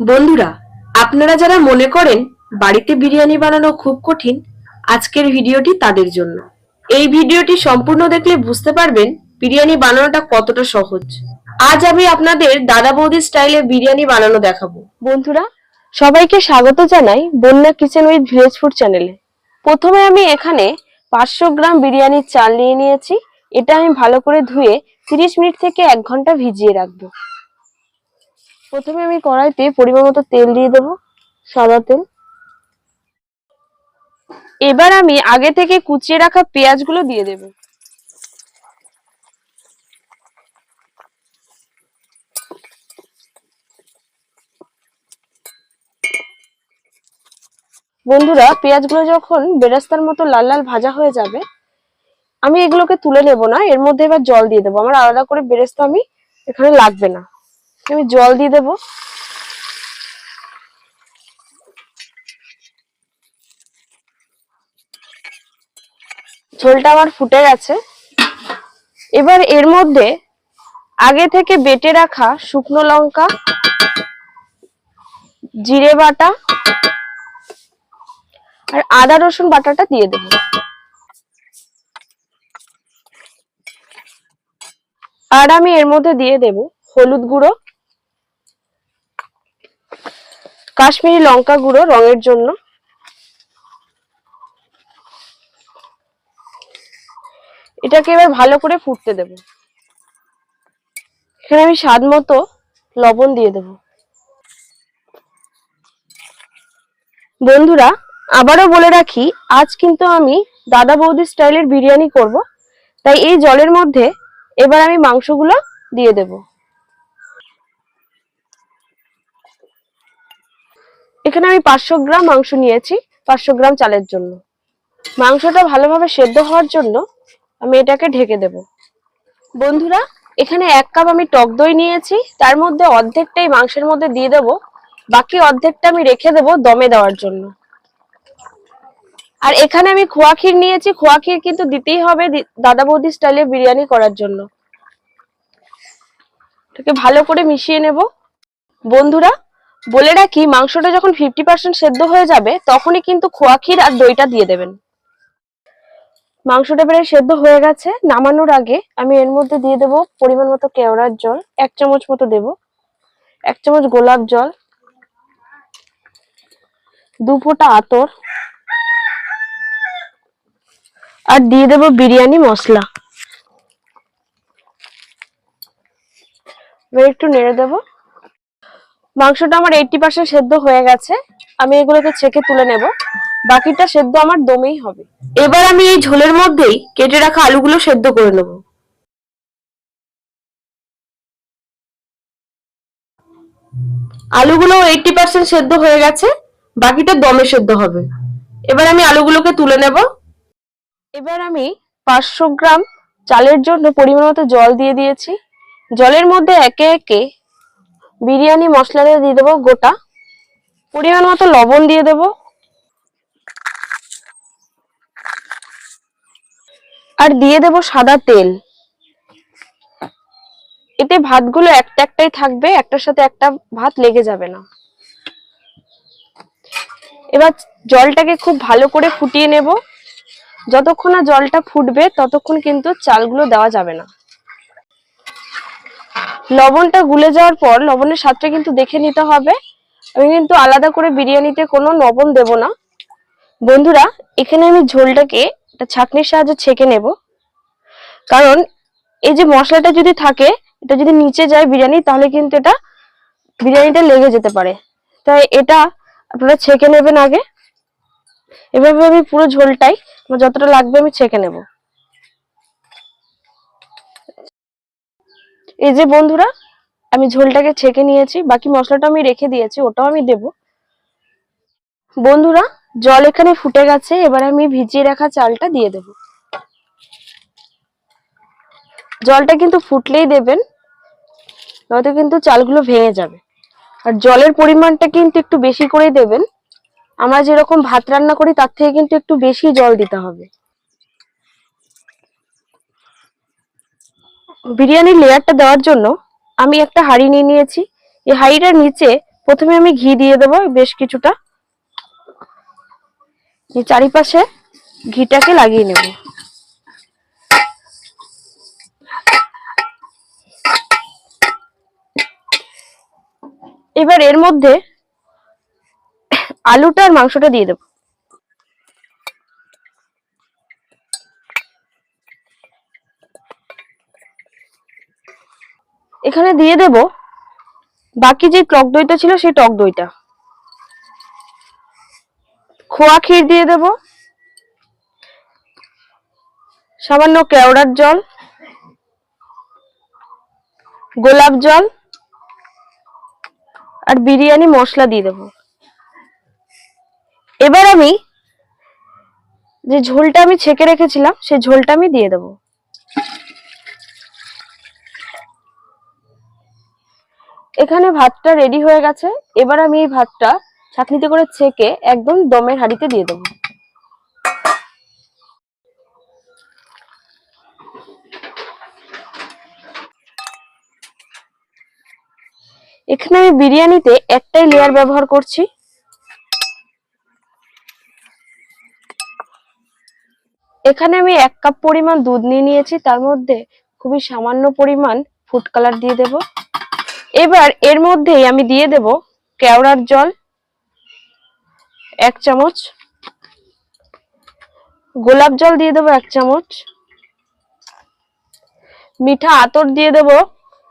বন্ধুরা, আপনারা যারা মনে করেন বাড়িতে বিরিয়ানি বানানো খুব কঠিন, আজকের ভিডিওটি তাদের জন্য। এই ভিডিওটি সম্পূর্ণ দেখলে বুঝতে পারবেন বিরিয়ানি বানানোটা কতটা সহজ। আজ আমি আপনাদের দাদা বৌদি স্টাইলে বিরিয়ানি বানানো দেখাবো। বন্ধুরা, সবাইকে স্বাগত জানাই বন্যা কিচেন উইথ ভিলেজ ফুড চ্যানেলে। প্রথমে আমি এখানে পাঁচশো গ্রাম বিরিয়ানির চাল নিয়ে নিয়েছি। এটা আমি ভালো করে ধুয়ে তিরিশ মিনিট থেকে এক ঘণ্টা ভিজিয়ে রাখব। প্রথমে আমি কড়াইতে পরিমাণ মতো তেল দিয়ে দেবো, সাদা তেল। এবার আমি আগে থেকে কুচিয়ে রাখা পেঁয়াজগুলো দিয়ে দেব। বন্ধুরা, পেঁয়াজগুলো যখন বেরাস্তার মতো লাল লাল ভাজা হয়ে যাবে, আমি এগুলোকে তুলে নেব না, এর মধ্যে এবার জল দিয়ে দেবো। আমার আলাদা করে বেরেস্তা আমি এখানে লাগবে না। আমি জল দিয়ে দেবো। ঝোলটা আমার ফুটে গেছে। এবার এর মধ্যে আগে থেকে বেটে রাখা শুকনো লঙ্কা, জিরে বাটা আর আদা, রসুন বাটাটা দিয়ে দেবো। আর আমি এর মধ্যে দিয়ে দেব হলুদ গুঁড়ো। কাশ্মীরি লঙ্কা গুঁড়ো রঙের জন্য। এটাকে এবার ভালো করে ফুটতে দেব। এখানে আমি স্বাদ মতো লবণ দিয়ে দেব। বন্ধুরা, আবারও বলে রাখি, আজ কিন্তু আমি দাদা বৌদি স্টাইলের বিরিয়ানি করব, তাই এই জলের মধ্যে এবার আমি মাংসগুলো দিয়ে দেব। এখানে আমি পাঁচশো গ্রাম মাংস নিয়েছি, পাঁচশো গ্রাম চালের জন্য। মাংসটা ভালোভাবে সেদ্ধ হওয়ার জন্য আমি এটাকে ঢেকে দেব। বন্ধুরা, এখানে এক কাপ আমি টক দই নিয়েছি, তার মধ্যে অর্ধেকটাই মাংসের মধ্যে দিয়ে দেব, বাকি অর্ধেকটা আমি রেখে দেব দমে দেওয়ার জন্য। আর এখানে আমি খোয়া ক্ষীর নিয়েছি, খোয়া ক্ষীর কিন্তু দিতেই হবে দাদা বৌদি স্টাইলে বিরিয়ানি করার জন্য। ভালো করে মিশিয়ে নেব। বন্ধুরা বলে রাখি, মাংসটা যখন ফিফটি পার্সেন্ট সেদ্ধ হয়ে যাবে, তখনই কিন্তু খোয়া ক্ষীর আর দইটা দিয়ে দেবেন। মাংসটা প্রায় সেদ্ধ হয়ে গেছে, নামানোর আগে আমি এর মধ্যে দিয়ে দেব পরিমাণ মতো কেওড়ার জল, এক চামচ মতো দেব, এক চামচ গোলাপ জল, দু ফোঁটা আতর, আর দিয়ে দেব বিরিয়ানি মশলা। একটু নেড়ে দেব। মাংসটা আমার এইটটি পার্সেন্ট সেদ্ধ হয়ে গেছে। আমি এগুলোকে ছেঁকে তুলে নেব। বাকিটা সেদ্ধ আমার দমেই হবে। এবার আমি এই ঝোলের মধ্যেই কেটে রাখা আলুগুলো সেদ্ধ করে নেব। আলুগুলো এইটটি পার্সেন্ট সেদ্ধ হয়ে গেছে। বাকিটা দমে সেদ্ধ হবে। এবার আমি আলুগুলোকে তুলে নেব। এবার আমি পাঁচশো গ্রাম চালের জন্য পরিমাণ মতো জল দিয়ে দিয়েছি। জলের মধ্যে একে একে বিরিয়ানি মশলা দিয়ে দিয়ে দেবো গোটা। পরিমাণ মতো লবণ দিয়ে দেব। আর দিয়ে দেব সাদা তেল। এতে ভাতগুলো একটা একটাই থাকবে, একটার সাথে একটা ভাত লেগে যাবে না। এবার জলটাকে খুব ভালো করে ফুটিয়ে নেব। যতক্ষণ না জলটা ফুটবে, ততক্ষণ কিন্তু চালগুলো দেওয়া যাবে না। লবণটা গুলে যাওয়ার পর লবণের স্বাদটা কিন্তু দেখে নিতে হবে। আমি কিন্তু আলাদা করে বিরিয়ানিতে কোনো লবণ দেব না। বন্ধুরা, এখানে আমি ঝোলটাকে একটা ছাঁকনির সাহায্যে ছেঁকে নেব। কারণ এই যে মশলাটা যদি থাকে, এটা যদি নিচে যায় বিরিয়ানি, তাহলে কিন্তু এটা বিরিয়ানিটা লেগে যেতে পারে। তাই এটা আপনারা ছেঁকে নেবেন আগে। এভাবে আমি পুরো ঝোলটাই, আমার যতটা লাগবে আমি ছেঁকে নেব। এই যে বন্ধুরা, আমি ঝোলটাকে ছেঁকে নিয়েছি, বাকি মশলাটা আমি রেখে দিয়েছি, ওটাও আমি দেব। বন্ধুরা, জল এখানে ফুটে গেছে, এবার আমি ভিজিয়ে রাখা চালটা দিয়ে দেব। জলটা কিন্তু ফুটলেই দেবেন, নয়তো কিন্তু চালগুলো ভেঙে যাবে। আর জলের পরিমাণটা কিন্তু একটু বেশি করেই দেবেন। আমরা যেরকম ভাত রান্না করি, তার থেকে কিন্তু একটু বেশি জল দিতে হবে। বিরিয়ানির লেয়ারটা দেওয়ার জন্য আমি একটা হাঁড়ি নিয়ে নিয়েছি। এই হাঁড়িটার নিচে প্রথমে আমি ঘি দিয়ে দেবো বেশ কিছুটা। চারিপাশে ঘিটাকে লাগিয়ে নেব। এবার এর মধ্যে আলুটা আর মাংসটা দিয়ে দেবো। এখানে দিয়ে দেব। বাকি যে টক দইটা ছিল, সেই টক দইটা। খোয়া ক্ষীর দিয়ে দেব। সামান্য কেওড়ার জল। গোলাপ জল। আর বিরিয়ানি মশলা দিয়ে দেব। এবার আমি যে ঝোলটা আমি ছেঁকে রেখেছিলাম, সেই ঝোলটা আমি দিয়ে দেবো। এখানে ভাতটা রেডি হয়ে গেছে। এবার আমি এই ভাতটা ছাঁকনিতে করে ছেঁকে একদম দমের হাঁড়িতে দিয়ে দেবো। এখানে আমি বিরিয়ানিতে একটাই লেয়ার ব্যবহার করছি। এখানে আমি এক কাপ পরিমাণ দুধ নিয়ে নিয়েছি। তার মধ্যে খুবই সামান্য পরিমাণ ফুড কালার দিয়ে দেব। এবার এর মধ্যেই আমি দিয়ে দেব কেওড়ার জল, এক চামচ। গোলাপ জল দিয়ে দেবো এক চামচ। মিঠা আতর দিয়ে দেব।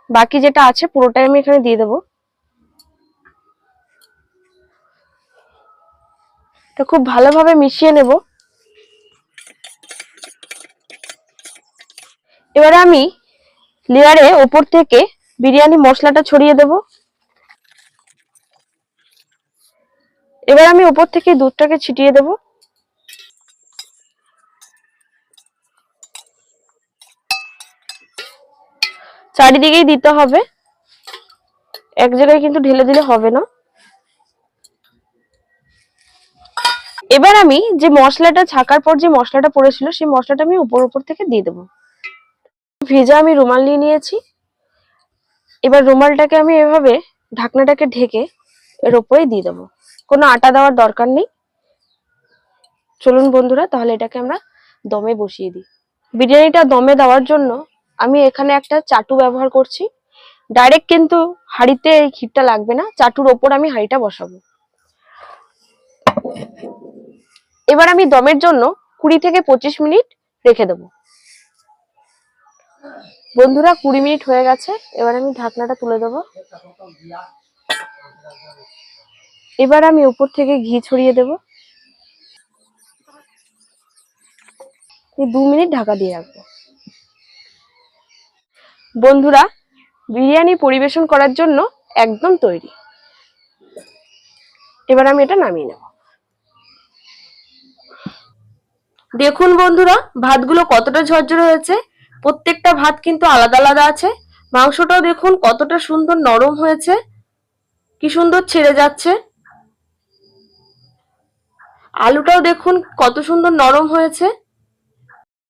বাকি যেটা আছে পুরোটাই আমি এখানে দিয়ে দেবো। তো খুব ভালোভাবে মিশিয়ে নেব। এবারে আমি লেয়ারে ওপর থেকে বিরিয়ানি মশলাটা ছড়িয়ে দেব। এবার আমি ওপর থেকে দুধটাকে ছিটিয়ে দেব। চারিদিকেই দিতে হবে। এক জায়গায় কিন্তু ঢেলে দিলে হবে না। এবার আমি যে মশলাটা, ছাকার পর যে মশলাটা পড়েছিল, সেই মশলাটা আমি উপর উপর থেকে দিয়ে দেবো। ভেজা আমি রুমাল নিয়ে নিয়েছি। এবার রুমালটাকে আমি এভাবে ঢাকনাটাকে ঢেকে এর উপরেই দিয়ে দেবো। কোনো আটা দেওয়ার দরকার নেই। চলুন বন্ধুরা, তাহলে এটাকে আমরা দমে বসিয়ে দিই। বিরিয়ানিটা দমে দেওয়ার জন্য আমি এখানে একটা চাটু ব্যবহার করছি। ডাইরেক্ট কিন্তু হাঁড়িতে এই ক্ষীরটা লাগবে না, চাটুর ওপর আমি হাঁড়িটা বসাবো। এবার আমি দমের জন্য কুড়ি থেকে পঁচিশ মিনিট রেখে দেবো। বন্ধুরা, কুড়ি মিনিট হয়ে গেছে। এবার আমি ঢাকনাটা তুলে দেবো। এবার আমি উপর থেকে ঘি ছড়িয়ে দেব। দু মিনিট ঢাকা দিয়ে রাখব। বন্ধুরা, বিরিয়ানি পরিবেশন করার জন্য একদম তৈরি। এবার আমি এটা নামিয়ে নেব। দেখুন বন্ধুরা, ভাতগুলো কতটা ঝরঝরে হয়েছে। প্রত্যেকটা ভাত কিন্তু আলাদা আলাদা আছে। মাংসটাও দেখুন কতটা সুন্দর নরম হয়েছে। কি সুন্দর ছেড়ে যাচ্ছে। আলুটাও দেখুন কত সুন্দর নরম হয়েছে।